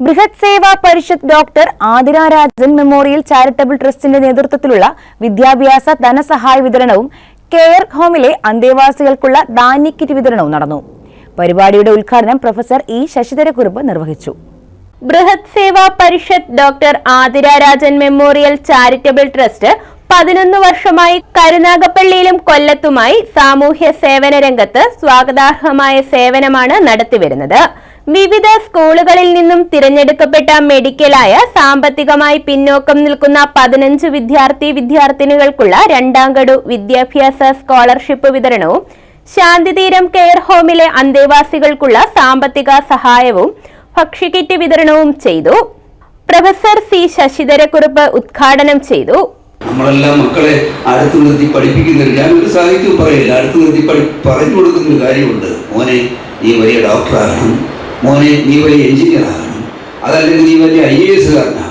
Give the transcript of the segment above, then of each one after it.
Brihat Seva Parishad doctor Athira Rajan memorial charitable ട്രസ്റ്റിന്റെ നേതൃത്വത്തിലുള്ള വിദ്യാഭ്യാസ ധനസഹായ വിതരണവും കെയർ ഹോമിലെ അന്തേവാസികൾക്കുള്ള ധാന്യക്കിറ്റ് വിതരണവും നടന്നു. പരിപാടിയുടെ ഉദ്ഘാടനം പ്രൊഫസർ ഇ ശശിധരക്കുറുപ്പ് നിർവഹിച്ചു. Brihat Seva Parishad doctor Athira Rajan memorial charitable trust പതിനൊന്ന് വർഷമായി കരുനാഗപ്പള്ളിയിലും കൊല്ലത്തുമായി സാമൂഹ്യ സേവന രംഗത്ത് സ്വാഗതാർഹമായ സേവനമാണ് നടത്തിവരുന്നത്. വിവിധ സ്കൂളുകളിൽ നിന്നും തിരഞ്ഞെടുക്കപ്പെട്ട മെഡിക്കലായ സാമ്പത്തികമായി പിന്നോക്കം നിൽക്കുന്ന പതിനഞ്ച് വിദ്യാർത്ഥി വിദ്യാർത്ഥിനികൾക്കുള്ള രണ്ടാം ഗഡു വിദ്യാഭ്യാസ സ്കോളർഷിപ്പ് വിതരണവും ശാന്തിതീരം കെയർ ഹോമിലെ അന്തേവാസികൾക്കുള്ള സാമ്പത്തിക സഹായവും ഭക്ഷ്യക്കിറ്റ് വിതരണവും ചെയ്തു. പ്രൊഫസർ സി ശശിധരക്കുറുപ്പ് ഉദ്ഘാടനം ചെയ്തു. നമ്മളെല്ലാം മക്കളെ അടുത്ത് നിർത്തി പഠിപ്പിക്കുന്നില്ല ഞാൻ ഒരു സാഹിത്യവും പറയില്ല. അടുത്ത് നിർത്തി പഠി പറഞ്ഞു കൊടുക്കുന്ന ഒരു കാര്യമുണ്ട്. മോനെ നീ വലിയ ഡോക്ടറാകണം. മോനെ നീ വലിയ എഞ്ചിനീയർ ആകണം അതല്ലെങ്കിൽ നീ വലിയ ഐ എ എസുകാരനാകണം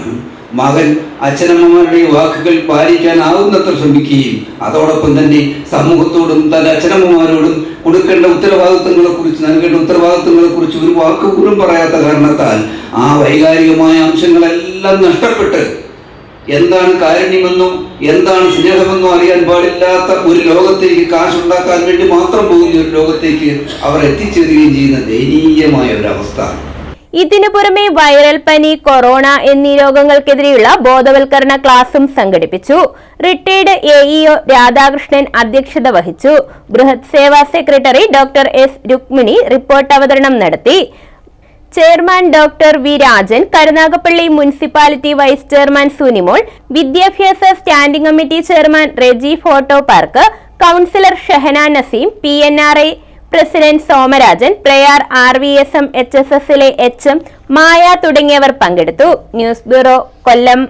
മകൻ അച്ഛനമ്മമാരുടെ വാക്കുകൾ പാലിക്കാനാവുന്നത്ര ശ്രമിക്കുകയും അതോടൊപ്പം തന്നെ സമൂഹത്തോടും തന്റെ അച്ഛനമ്മമാരോടും കൊടുക്കേണ്ട ഉത്തരവാദിത്തങ്ങളെ കുറിച്ച് നൽകേണ്ട ഉത്തരവാദിത്തങ്ങളെ കുറിച്ച് ഒരു വാക്ക് പോലും പറയാത്ത കാരണത്താൽ ആ വൈകാരികമായ അംശങ്ങളെല്ലാം നഷ്ടപ്പെട്ട് എന്താണ് കാരുണ്യമെന്നും എന്താണ് സ്നേഹമെന്നും അറിയാൻ പാടില്ലാത്ത ഒരു ലോകത്തേക്ക് കാശുണ്ടാക്കാൻ വേണ്ടി മാത്രം പോകുന്ന ഒരു ലോകത്തേക്ക് അവർ എത്തിച്ചേരുകയും ചെയ്യുന്ന ദയനീയമായ ഒരു അവസ്ഥ. ഇതിനു പുറമെ വൈറൽ പനി കൊറോണ എന്നീ രോഗങ്ങൾക്കെതിരെയുള്ള ബോധവൽക്കരണ ക്ലാസും സംഘടിപ്പിച്ചു. റിട്ടയർഡ് എഇഒ രാധാകൃഷ്ണൻ അധ്യക്ഷത വഹിച്ചു. Brihat Seva secretary doctor S Rukmini report അവതരണം നടത്തി. Chairman doctor V Rajan Karunagappally municipality vice chairman Sunimol വിദ്യാഭ്യാസ standing committee chairman Reji photo park councillor Shehana Naseem P N R I president Somarajan Prayar R V S M H S എസിലെ H M Maya തുടങ്ങിയവർ പങ്കെടുത്തു. News bureau Kollam.